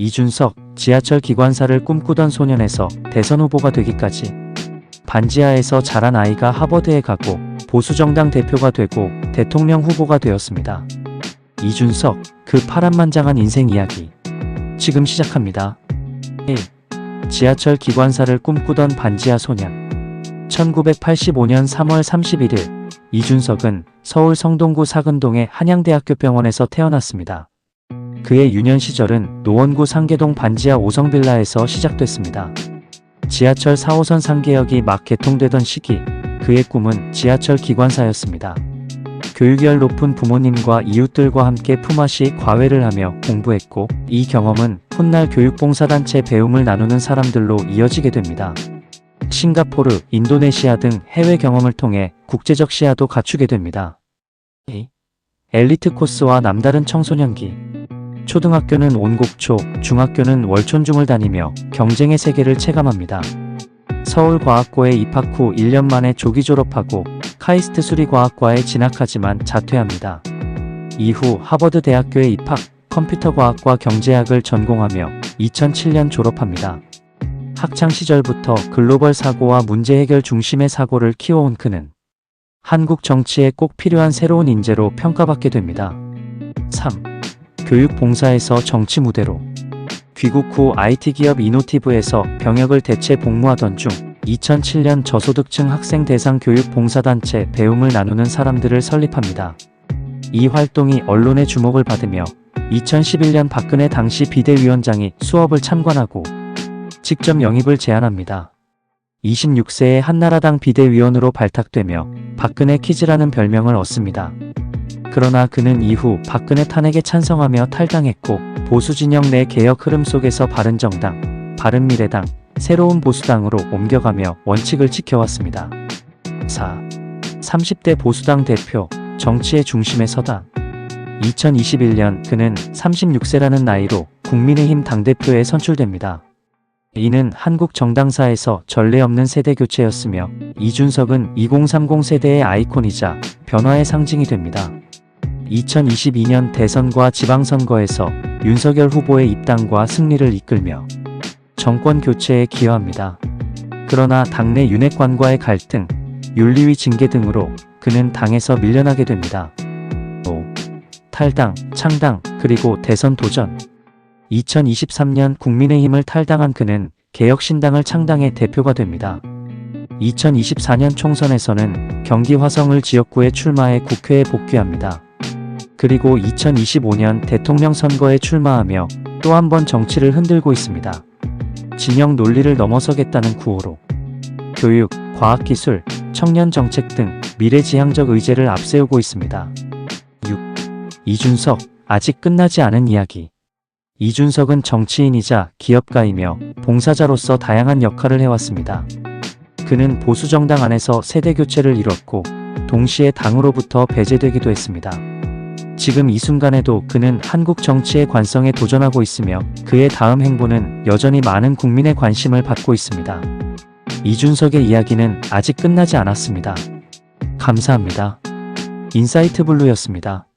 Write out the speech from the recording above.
이준석, 지하철 기관사를 꿈꾸던 소년에서 대선 후보가 되기까지 반지하에서 자란 아이가 하버드에 가고 보수정당 대표가 되고 대통령 후보가 되었습니다. 이준석, 그 파란만장한 인생 이야기. 지금 시작합니다. 1. 지하철 기관사를 꿈꾸던 반지하 소년. 1985년 3월 31일, 이준석은 서울 성동구 사근동의 한양대학교 병원에서 태어났습니다. 그의 유년 시절은 노원구 상계동 반지하 5성 빌라에서 시작됐습니다. 지하철 4호선 상계역이 막 개통되던 시기, 그의 꿈은 지하철 기관사였습니다. 교육열 높은 부모님과 이웃들과 함께 품앗이 과외를 하며 공부했고, 이 경험은 훗날 교육봉사단체 배움을 나누는 사람들로 이어지게 됩니다. 싱가포르, 인도네시아 등 해외 경험을 통해 국제적 시야도 갖추게 됩니다. 이. 엘리트 코스와 남다른 청소년기 초등학교는 온곡초, 중학교는 월촌중을 다니며 경쟁의 세계를 체감합니다. 서울과학고에 입학 후 1년 만에 조기 졸업하고 카이스트 수리과학과에 진학하지만 자퇴합니다. 이후 하버드 대학교에 입학, 컴퓨터과학과 경제학을 전공하며 2007년 졸업합니다. 학창 시절부터 글로벌 사고와 문제 해결 중심의 사고를 키워온 그는 한국 정치에 꼭 필요한 새로운 인재로 평가받게 됩니다. 3. 교육 봉사에서 정치 무대로 귀국 후 IT 기업 이노티브에서 병역을 대체 복무하던 중 2007년 저소득층 학생 대상 교육 봉사단체 배움을 나누는 사람들을 설립합니다. 이 활동이 언론의 주목을 받으며 2011년 박근혜 당시 비대위원장이 수업을 참관하고 직접 영입을 제안합니다. 26세의 한나라당 비대위원으로 발탁되며 박근혜 키즈라는 별명을 얻습니다. 그러나 그는 이후 박근혜 탄핵에 찬성하며 탈당했고 보수 진영 내 개혁 흐름 속에서 바른정당, 바른미래당, 새로운 보수당으로 옮겨가며 원칙을 지켜왔습니다. 4. 30대 보수당 대표, 정치의 중심에 서다. 2021년 그는 36세라는 나이로 국민의힘 당대표에 선출됩니다. 이는 한국 정당사에서 전례 없는 세대 교체였으며 이준석은 2030 세대의 아이콘이자 변화의 상징이 됩니다. 2022년 대선과 지방선거에서 윤석열 후보의 입당과 승리를 이끌며 정권 교체에 기여합니다. 그러나 당내 윤핵관과의 갈등, 윤리위 징계 등으로 그는 당에서 밀려나게 됩니다. 5. 탈당, 창당, 그리고 대선 도전 2023년 국민의힘을 탈당한 그는 개혁신당을 창당해 대표가 됩니다. 2024년 총선에서는 경기 화성을 지역구에 출마해 국회에 복귀합니다. 그리고 2025년 대통령 선거에 출마하며 또 한 번 정치를 흔들고 있습니다. 진영 논리를 넘어서겠다는 구호로 교육, 과학기술, 청년 정책 등 미래지향적 의제를 앞세우고 있습니다. 6. 이준석, 아직 끝나지 않은 이야기. 이준석은 정치인이자 기업가이며 봉사자로서 다양한 역할을 해왔습니다. 그는 보수정당 안에서 세대 교체를 이뤘고 동시에 당으로부터 배제되기도 했습니다. 지금 이 순간에도 그는 한국 정치의 관성에 도전하고 있으며 그의 다음 행보는 여전히 많은 국민의 관심을 받고 있습니다. 이준석의 이야기는 아직 끝나지 않았습니다. 감사합니다. 인사이트 블루였습니다.